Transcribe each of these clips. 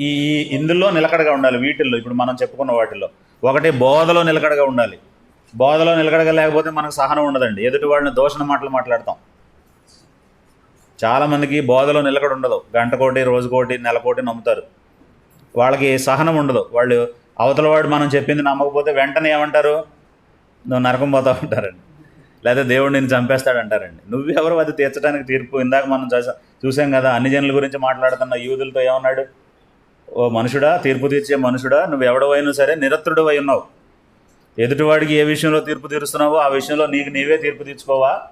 ఈ ఇందులో నిలకడగా ఉండాలి వీటిల్లో ఇప్పుడు మనం చెప్పుకున్న వాటిల్లో. ఒకటి బోధలో నిలకడగా ఉండాలి. బోధలో నిలకడగా లేకపోతే మనకు సహనం ఉండదండి. ఎదుటి వాడిని దోషణ మాటలు మాట్లాడతాం. చాలామందికి బోధలో నిలకడ ఉండదు. గంటకోటి రోజుకోటి నెలకోటి నమ్ముతారు. వాళ్ళకి సహనం ఉండదు. వాళ్ళు అవతల వాడు మనం చెప్పింది నమ్మకపోతే వెంటనే ఏమంటారు? నువ్వు నరకం పోతావు అంటారండి. లేదా దేవుడు నిన్ను చంపేస్తాడంటారండి నువ్వెవరు అది తీర్చడానికి తీర్పు? ఇందాక మనం చూసా చూసాం కదా అన్ని జనుల గురించి మాట్లాడుతున్న యూదులతో ఏమన్నాడు? ఓ మనుషుడా తీర్పు తీర్చే మనుషుడా నువ్వు ఎవడవైనా సరే నిరత్రుడు అయి ఉన్నావు. ఎదుటివాడికి ఏ విషయంలో తీర్పు తీరుస్తున్నావో ఆ విషయంలో నీకు నీవే తీర్పు తీర్చుకోవా?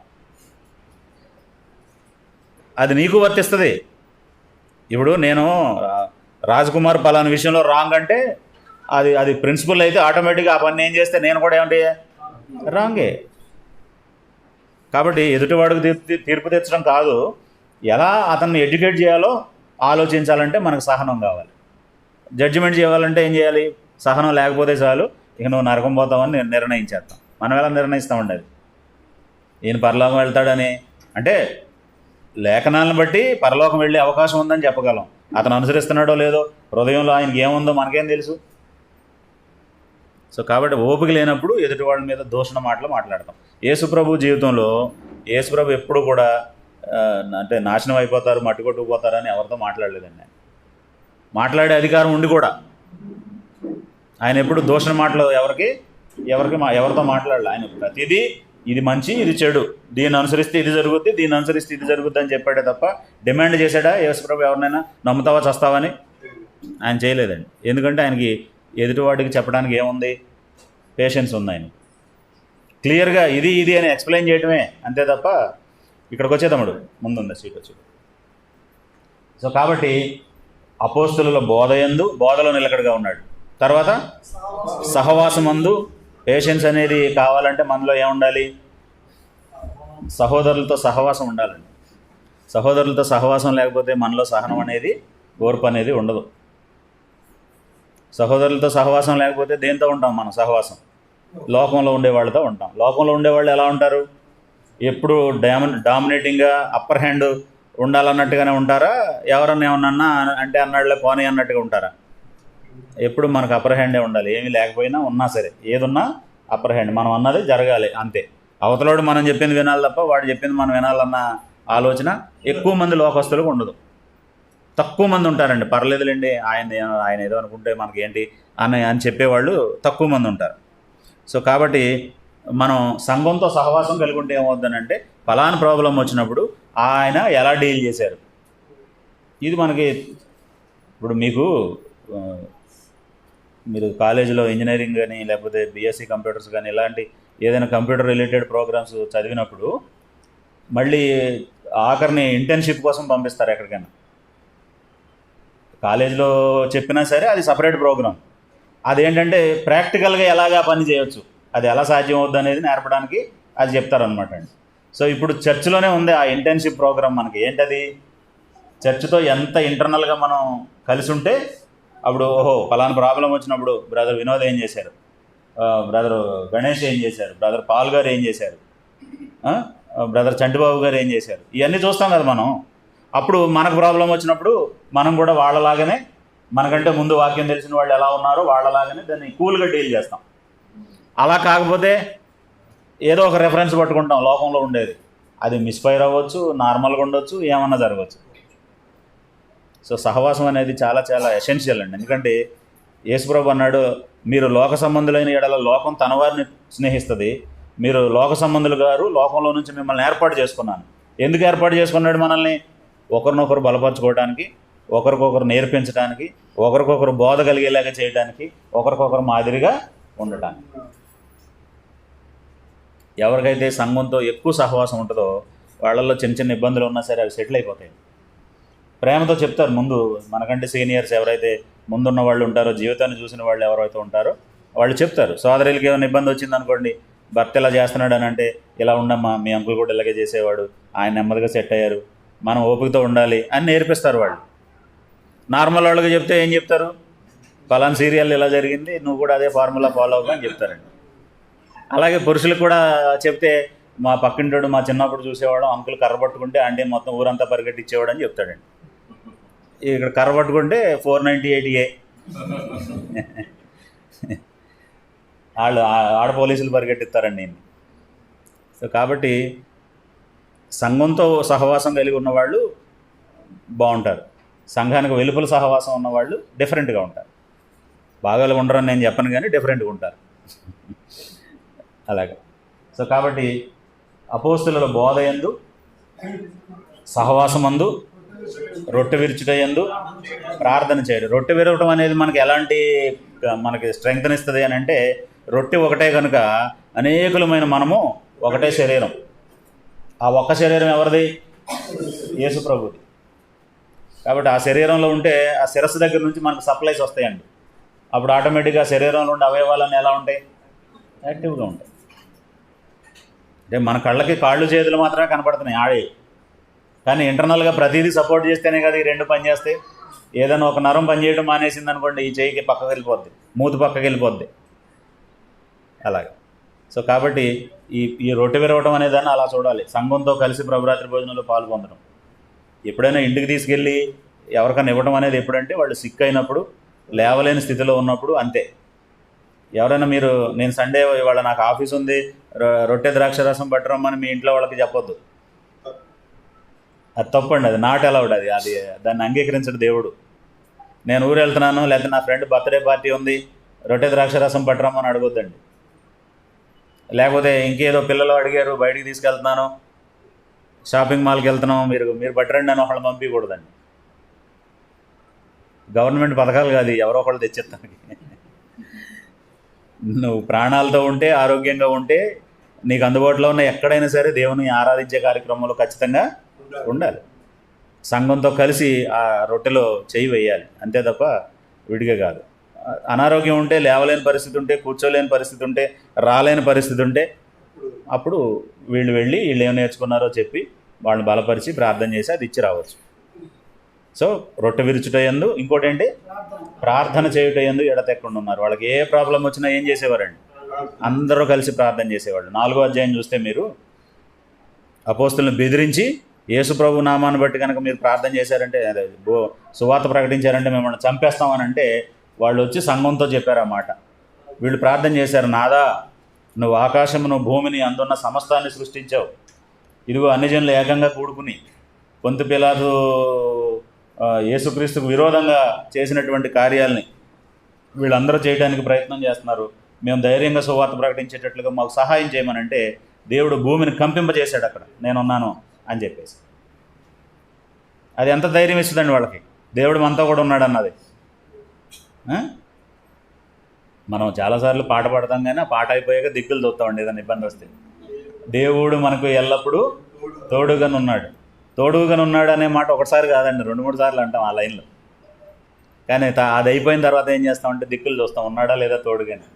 అది నీకు వర్తిస్తుంది. ఇప్పుడు నేను రా- రాజ్కుమార్ పలానా విషయంలో రాంగ్ అంటే అది అది ప్రిన్సిపల్ అయితే ఆటోమేటిక్గా ఆ పని ఏం చేస్తే నేను కూడా ఏమంటే రాంగే కాబట్టి ఎదుటివాడికి తీర్పు తీర్పు కాదు. ఎలా అతన్ని ఎడ్యుకేట్ చేయాలో ఆలోచించాలంటే మనకు సహనం కావాలి. జడ్జిమెంట్ చేయాలంటే ఏం చేయాలి? సహనం లేకపోతే చాలు. ఇక నువ్వు నరకం పోతావని నిర్ణయించేస్తాం. మనం ఎలా నిర్ణయిస్తామండి అది? ఈయన పరలోకం వెళ్తాడని. అంటే లేఖనాలను బట్టి పరలోకం వెళ్ళే అవకాశం ఉందని చెప్పగలం. అతను అనుసరిస్తున్నాడో లేదో హృదయంలో ఆయనకి ఏముందో మనకేం తెలుసు? సో కాబట్టి ఓపిక లేనప్పుడు ఎదుటి వాళ్ళ మీద దూషణ మాటలు మాట్లాడతాం. యేసుప్రభు జీవితంలో యేసుప్రభు ఎప్పుడు కూడా అంటే నాశనం అయిపోతారు మట్టుకొట్టుకుపోతారని ఎవరితో మాట్లాడలేదండి మాట్లాడే అధికారం ఉండి కూడా. ఆయన ఎప్పుడు దోషణ మాటలు ఎవరికి? ఎవరికి మా ఎవరితో మాట్లాడలేదు ఆయన ప్రతిదీ ఇది మంచి ఇది చెడు. దీన్ని అనుసరిస్తే ఇది జరుగుద్ది దీన్ని అనుసరిస్తే ఇది జరుగుద్ది అని చెప్పాడే తప్ప డిమాండ్ చేశాడా? యేసుప్రభు ఎవరినైనా నమ్ముతావా చస్తావని? ఆయన చేయలేదండి. ఎందుకంటే ఆయనకి ఎదుటివాడికి చెప్పడానికి ఏముంది? పేషెన్స్ ఉంది ఆయన క్లియర్గా ఇది ఇది అని ఎక్స్ప్లెయిన్ చేయడమే అంతే తప్ప ఇక్కడికి వచ్చే తమ్ముడు. ముందుంది సీట్ వచ్చి. సో కాబట్టి అపోస్తుల బోధయందు బోధలో నిలకడగా ఉన్నాడు. తర్వాత సహవాసమందు పేషెన్స్ అనేది కావాలంటే మనలో ఏముండాలి సహోదరులతో సహవాసం ఉండాలండి. సహోదరులతో సహవాసం లేకపోతే మనలో సహనం అనేది ఓర్పు అనేది ఉండదు. సహోదరులతో సహవాసం లేకపోతే దేంతో ఉంటాం మనం? సహవాసం. లోకంలో ఉండే వాళ్ళతో ఉంటాం. లోకంలో ఉండేవాళ్ళు ఎలా ఉంటారు? ఎప్పుడు డామి డామినేటింగ్గా అప్పర్ హ్యాండ్ ఉండాలన్నట్టుగానే ఉంటారా? ఎవరన్నా ఏమన్నా అంటే అన్నాడులే పోనీ అన్నట్టుగా ఉంటారా? ఎప్పుడు మనకు అప్పర్ హ్యాండే ఉండాలి. ఏమీ లేకపోయినా ఉన్నా సరే. ఏదున్నా అప్పర్ హ్యాండ్ మనం అన్నది జరగాలి. అంతే. అవతలోడు మనం చెప్పింది వినాలి తప్ప వాడు చెప్పింది మనం వినాలన్న ఆలోచన ఎక్కువ మంది లోకస్తులకు ఉండదు. తక్కువ మంది ఉంటారండి. పర్లేదులేండి ఆయన ఆయన ఏదో అనుకుంటే మనకి ఏంటి అని అని చెప్పేవాళ్ళు తక్కువ మంది ఉంటారు. సో కాబట్టి మనం సంఘంతో సహవాసం కలిగి ఉంటే ఏమవుతుందంటే ఫలానా ప్రాబ్లం వచ్చినప్పుడు ఆయన ఎలా డీల్ చేశారు? ఇది మనకి ఇప్పుడు మీకు మీరు కాలేజీలో ఇంజనీరింగ్ కానీ లేకపోతే బీఎస్సీ కంప్యూటర్స్ కానీ ఇలాంటి ఏదైనా కంప్యూటర్ రిలేటెడ్ ప్రోగ్రామ్స్ చదివినప్పుడు మళ్ళీ ఆఖరిని ఇంటర్న్షిప్ కోసం పంపిస్తారు ఎక్కడికైనా. కాలేజీలో చెప్పినా సరే అది సపరేట్ ప్రోగ్రామ్. అదేంటంటే ప్రాక్టికల్గా ఎలాగా పని చేయొచ్చు అది ఎలా సాధ్యం అవుద్ది అనేది నేర్పడానికి అది చెప్తారనమాట అండి. సో ఇప్పుడు చర్చిలోనే ఉంది ఆ ఇంటర్న్షిప్ ప్రోగ్రామ్ మనకి. ఏంటది? చర్చ్తో ఎంత ఇంటర్నల్గా మనం కలిసి ఉంటే అప్పుడు ఓహో ఫలానా ప్రాబ్లం వచ్చినప్పుడు బ్రదర్ వినోద్ ఏం చేశారు? బ్రదర్ గణేష్ ఏం చేశారు? బ్రదర్ పాల్ గారు ఏం చేశారు? బ్రదర్ చంటిబాబు గారు ఏం చేశారు? ఇవన్నీ చూస్తాం కదా మనం. అప్పుడు మనకు ప్రాబ్లం వచ్చినప్పుడు మనం కూడా వాళ్ళలాగానే మనకంటే ముందు వాక్యం తెలిసిన వాళ్ళు ఎలా ఉన్నారో వాళ్ళలాగానే దాన్ని కూల్గా డీల్ చేస్తాం. అలా కాకపోతే ఏదో ఒక రెఫరెన్స్ పట్టుకుంటాం లోకంలో ఉండేది. అది మిస్ఫైర్ అవ్వచ్చు నార్మల్గా ఉండొచ్చు ఏమన్నా జరగవచ్చు. సో సహవాసం అనేది చాలా చాలా ఎసెన్షియల్ అండి. ఎందుకంటే యేసుప్రభు అన్నాడు మీరు లోక సంబంధులైన ఎడల లోకం తన వారిని స్నేహిస్తుంది. మీరు లోక సంబంధులు గారు లోకంలో నుంచి మిమ్మల్ని ఏర్పాటు చేసుకున్నాను. ఎందుకు ఏర్పాటు చేసుకున్నాడు మనల్ని? ఒకరినొకరు బలపరచుకోవడానికి ఒకరికొకరు నేర్పించడానికి ఒకరికొకరు బోధ కలిగేలాగా చేయడానికి ఒకరికొకరు మాదిరిగా ఉండటానికి. ఎవరికైతే సంఘంతో ఎక్కువ సహవాసం ఉంటుందో వాళ్ళల్లో చిన్న చిన్న ఇబ్బందులు ఉన్నా సరే అవి సెటిల్ అయిపోతాయి. ప్రేమతో చెప్తారు ముందు మనకంటే సీనియర్స్ ఎవరైతే ముందున్న వాళ్ళు ఉంటారో జీవితాన్ని చూసిన వాళ్ళు ఎవరైతే ఉంటారో వాళ్ళు చెప్తారు. సోదరులకి ఏమైనా ఇబ్బంది వచ్చింది అనుకోండి భర్త ఇలా చేస్తున్నాడు అని అంటే ఇలా ఉండమ్మా మీ అంకుల్ కూడా ఇలాగే చేసేవాడు ఆయన నెమ్మదిగా సెట్ అయ్యారు మనం ఓపికతో ఉండాలి అని నేర్పిస్తారు వాళ్ళు. నార్మల్ వాళ్ళకి చెప్తే ఏం చెప్తారు? ఫలాన్ సీరియల్ ఇలా జరిగింది నువ్వు కూడా అదే ఫార్ములా ఫాలో అవ్వని చెప్తారండి. అలాగే పురుషులు కూడా చెప్తే మా పక్కింటోడు మా చిన్నప్పుడు చూసేవాడు అంకులు కర్ర పట్టుకుంటే అంటే మొత్తం ఊరంతా పరిగెట్టిచ్చేవాడు అని చెప్తాడండి. ఇక్కడ కర్ర పట్టుకుంటే ఫోర్ నైంటీ ఎయిట్ ఏ. వాళ్ళు ఆడ పోలీసులు పరిగెట్టిస్తారండి నేను సో కాబట్టి సంఘంతో సహవాసం కలిగి ఉన్నవాళ్ళు బాగుంటారు. సంఘానికి వెలుపల సహవాసం ఉన్నవాళ్ళు డిఫరెంట్గా ఉంటారు. బాగా ఉండరని నేను చెప్పను కానీ డిఫరెంట్గా ఉంటారు. అలాగే. సో కాబట్టి అపోస్తుల బోధ ఎందు సహవాసమందు రొట్టె విరుచుటయందు ప్రార్థన చేయడం రొట్టె విరవటం అనేది మనకి ఎలాంటి మనకి స్ట్రెంగ్త్ ఇస్తుంది అని అంటే రొట్టె ఒకటే కనుక అనేకులమైన మనము ఒకటే శరీరం. ఆ ఒక్క శరీరం ఎవరిది? యేసు ప్రభుది. కాబట్టి ఆ శరీరంలో ఉంటే ఆ శిరస్సు దగ్గర నుంచి మనకు సప్లైస్ వస్తాయండి. అప్పుడు ఆటోమేటిక్గా శరీరంలో ఉండే అవయవాలన్నీ ఎలా ఉంటాయి? యాక్టివ్గా ఉంటాయి. అంటే మన కళ్ళకి కాళ్ళు చేతులు మాత్రమే కనపడుతున్నాయి ఆడే. కానీ ఇంటర్నల్గా ప్రతిదీ సపోర్ట్ చేస్తేనే కదా ఈ రెండు పని ఏదైనా ఒక నరం పనిచేయడం మానేసింది అనుకోండి ఈ చేయికి పక్కకి వెళ్ళిపోద్ది మూతి పక్కకి వెళ్ళిపోద్ది. అలాగే. సో కాబట్టి ఈ ఈ రొట్టె విరవటం అనేదాన్ని అలా చూడాలి. సంఘంతో కలిసి ప్రభురాత్రి భోజనంలో పాల్పొందడం ఎప్పుడైనా ఇంటికి తీసుకెళ్ళి ఎవరికైనా ఇవ్వడం అనేది ఎప్పుడంటే వాళ్ళు సిక్ అయినప్పుడు లేవలేని స్థితిలో ఉన్నప్పుడు అంతే. ఎవరైనా మీరు నేను సండే ఇవాళ నాకు ఆఫీస్ ఉంది రొట్టె ద్రాక్ష రసం పట్టరమ్మని మీ ఇంట్లో వాళ్ళకి చెప్పొద్దు. అది తప్పండి అది నాట్ అలౌడ్ అది. అది దాన్ని అంగీకరించడు దేవుడు. నేను ఊరు వెళ్తున్నాను లేకపోతే నా ఫ్రెండ్ బర్త్డే పార్టీ ఉంది రొట్టె ద్రాక్ష రసం పట్టరమ్మని అడగొద్దండి. లేకపోతే ఇంకేదో పిల్లలు అడిగారు బయటికి తీసుకెళ్తున్నాను షాపింగ్ మాల్కి వెళ్తున్నాం మీరు మీరు పట్టరండి అని ఒకళ్ళు పంపించకూడదండి గవర్నమెంట్ పథకాలు కాదు ఎవరో ఒకళ్ళు తెచ్చిస్తానికి నువ్వు ప్రాణాలతో ఉంటే ఆరోగ్యంగా ఉంటే నీకు అందుబాటులో ఉన్న ఎక్కడైనా సరే దేవుని ఆరాధించే కార్యక్రమంలో ఖచ్చితంగా ఉండాలి. సంఘంతో కలిసి ఆ రొట్టెలో చేయి వేయాలి. అంతే తప్ప విడిగా కాదు. అనారోగ్యం ఉంటే లేవలేని పరిస్థితి ఉంటే కూర్చోలేని పరిస్థితి ఉంటే రాలేని పరిస్థితి ఉంటే అప్పుడు వీళ్ళు వెళ్ళి వీళ్ళు ఏం నేర్చుకున్నారో చెప్పి వాళ్ళని బలపరిచి ప్రార్థన చేసి అది ఇచ్చి రావచ్చు. సో రొట్టె విరుచుట ఎందు ఇంకోటి ఏంటి ప్రార్థన చేయుట ఎందు ఎడతెక్కకుండా ఉన్నారు వాళ్ళకి ఏ ప్రాబ్లం వచ్చినా ఏం చేసేవారండి? అందరూ కలిసి ప్రార్థన చేసేవాళ్ళు. నాలుగో అధ్యాయం చూస్తే మీరు అపోస్తులను బెదిరించి యేసు ప్రభు నామాన్ని బట్టి కనుక మీరు ప్రార్థన చేశారంటే అదే బో సువార్త ప్రకటించారంటే మిమ్మల్ని చంపేస్తామని అంటే వాళ్ళు వచ్చి సంఘంతో చెప్పారు మాట. వీళ్ళు ప్రార్థన చేశారు నాదా నువ్వు ఆకాశమును భూమిని అందున్న సమస్తాన్ని సృష్టించావు. ఇదిగో అన్ని జనులు ఏకంగా కూడుకుని పొంతు పిలాదు యేసుక్రీస్తుకు విరోధంగా చేసినటువంటి కార్యాలని వీళ్ళందరూ చేయడానికి ప్రయత్నం చేస్తున్నారు. మేము ధైర్యంగా సువార్త ప్రకటించేటట్లుగా మాకు సహాయం చేయమనంటే దేవుడు భూమిని కంపింపజేశాడు అక్కడ. నేనున్నాను అని చెప్పేసి. అది ఎంత ధైర్యం ఇస్తుందండి వాళ్ళకి? దేవుడు మనతో కూడా ఉన్నాడు అన్నది మనం చాలాసార్లు పాట పాడతాం కానీ ఆ పాట అయిపోయాక దిక్కులు చూస్తామండి ఏదైనా ఇబ్బంది వస్తే. దేవుడు మనకు ఎల్లప్పుడూ తోడుగానున్నాడు. తోడుగానున్నాడు అనే మాట ఒకసారి కాదండి రెండు మూడు సార్లు అంటాం ఆ లైన్లో. కానీ అది అయిపోయిన తర్వాత ఏం చేస్తామంటే దిక్కులు చూస్తాం ఉన్నాడా లేదా తోడుగానే.